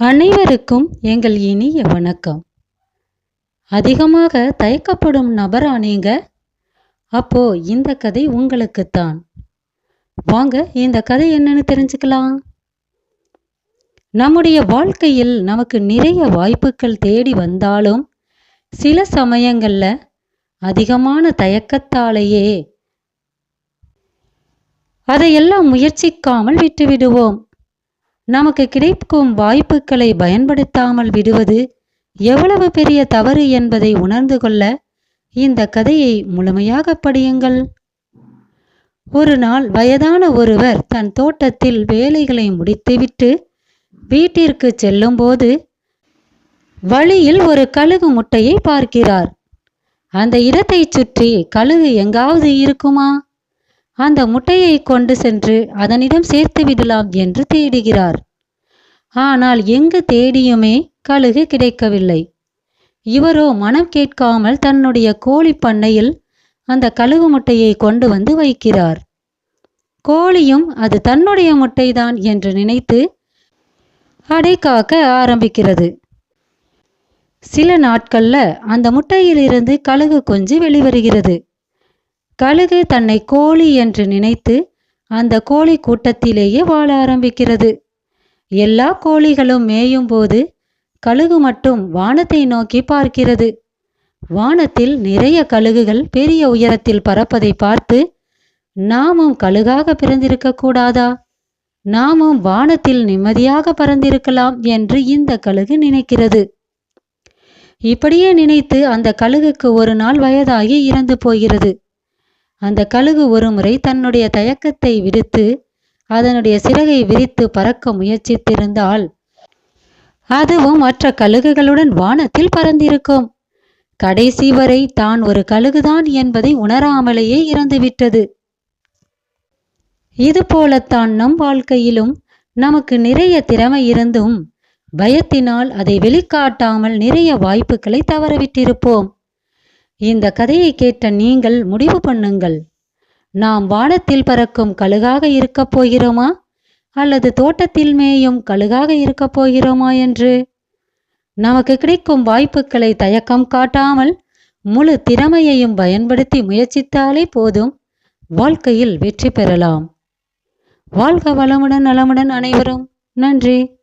அனைவருக்கும் எங்கள் இனிய வணக்கம். அதிகமாக தயக்கப்படும் நபரா நீங்க அப்போ இந்த கதை உங்களுக்குத்தான். வாங்க இந்த கதை என்னன்னு தெரிஞ்சுக்கலாம். நம்முடைய வாழ்க்கையில் நமக்கு நிறைய வாய்ப்புகள் தேடி வந்தாலும் சில சமயங்களில் அதிகமான தயக்கத்தாலேயே அதையெல்லாம் முயற்சிக்காமல் விட்டுவிடுவோம். நமக்கு கிடைக்கும் வாய்ப்புகளை பயன்படுத்தாமல் விடுவது எவ்வளவு பெரிய தவறு என்பதை உணர்ந்து கொள்ள இந்த கதையை முழுமையாக படியுங்கள். ஒரு நாள் வயதான ஒருவர் தன் தோட்டத்தில் வேலைகளை முடித்துவிட்டு வீட்டிற்கு செல்லும்போது வழியில் ஒரு கழுகு முட்டையை பார்க்கிறார். அந்த இடத்தைச் சுற்றி கழுகு எங்காவது இருக்குமா? அந்த முட்டையை கொண்டு சென்று அதனிடம் சேர்த்து விடலாம் என்று தேடுகிறார். ஆனால் எங்கு தேடியுமே கழுகு கிடைக்கவில்லை. இவரோ மனம் கேட்காமல் தன்னுடைய கோழி பண்ணையில் அந்த கழுகு முட்டையை கொண்டு வந்து வைக்கிறார். கோழியும் அது தன்னுடைய முட்டைதான் என்று நினைத்து அடை காக்க ஆரம்பிக்கிறது. சில நாட்கள்ல அந்த முட்டையிலிருந்து கழுகு கொஞ்சம் வெளிவருகிறது. கழுகு தன்னை கோழி என்று நினைத்து அந்த கோழி கூட்டத்திலேயே வாழ ஆரம்பிக்கிறது. எல்லா கோழிகளும் மேயும் போது கழுகு மட்டும் வானத்தை நோக்கி பார்க்கிறது. வானத்தில் நிறைய கழுகுகள் பெரிய உயரத்தில் பறப்பதை பார்த்து நாமும் கழுகாக பிறந்திருக்க கூடாதா? நாமும் வானத்தில் நிம்மதியாக பறந்திருக்கலாம் என்று இந்த கழுகு நினைக்கிறது. இப்படியே நினைத்து அந்த கழுகுக்கு ஒரு நாள் வயதாகி இறந்து போகிறது. அந்த கழுகு ஒருமுறை தன்னுடைய தயக்கத்தை விடுத்து அதனுடைய சிறகை விரித்து பறக்க முயற்சித்திருந்தால் அதுவும் மற்ற கழுகுகளுடன் வானத்தில் பறந்திருக்கும். கடைசி வரை தான் ஒரு கழுகுதான் என்பதை உணராமலேயே இறந்துவிட்டது. இது போலத்தான் நம் வாழ்க்கையிலும் நமக்கு நிறைய திறமை இருந்தும் பயத்தினால் அதை வெளிக்காட்டாமல் நிறைய வாய்ப்புகளை தவறவிட்டிருப்போம். இந்த கதையை கேட்ட நீங்கள் முடிவு பண்ணுங்கள். நாம் வானத்தில் பறக்கும் கழுகாக இருக்கப் போகிறோமா? அல்லது தோட்டத்தில் மேயும் கழுகாக இருக்கப் போகிறோமா என்று? நமக்கு கிடைக்கும் வாய்ப்புகளை தயக்கம் காட்டாமல் முழு திறமையையும் பயன்படுத்தி முயற்சித்தாலே போதும். வாழ்க்கையில் வெற்றி பெறலாம். வாழ்க வளமுடன் நலமுடன் அனைவரும். நன்றி.